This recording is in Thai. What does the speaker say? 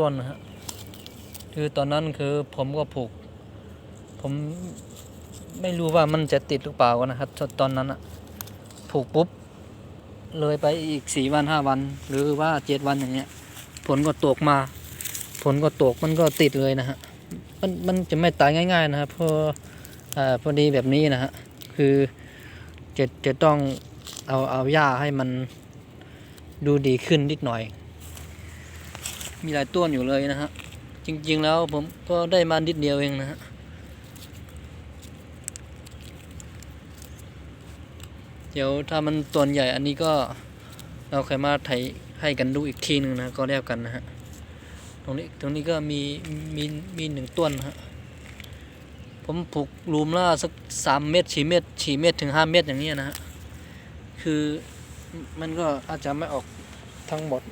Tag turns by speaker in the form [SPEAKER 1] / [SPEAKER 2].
[SPEAKER 1] ต้นนะฮะคือตอนนั้นคือผมก็ผูก ผมไม่รู้ว่ามันจะติดหรือเปล่านะครับตตอนนั้นอะผูกปุ๊บ เลยไปอีกสี่วันห้าวัน หรือว่าเจ็ดวันอย่างเงี้ย ผลก็ตกมา ผลก็ตกมันก็ติดเลยนะฮะมันมันจะไม่ตายง่าย ๆ นะครับเพราะอ่าพอดีแบบนี้นะฮะคือจะจะต้องเอาเอาหญ้าให้มันดูดีขึ้นนิดหน่อย มีหลายต้นอยู่เลยนะฮะ จริง ๆ แล้วผมก็ได้มานิดเดียวเองนะฮะเดี๋ยวถ้ามันต้นใหญ่อันนี้ก็เราค่อยมาไถให้กันดูอีกทีหนึ่งนะก็แล้วกันนะฮะตรงนี้ตรงนี้ก็มีมีมีหนึ่งต้นนะฮะผมปลูกรูมละสักสามเมตรสี่เมตรสี่เมตรถึงห้าเมตรอย่างเงี้ยนะฮะคือมันก็อาจจะไม่ออกทั้งหมด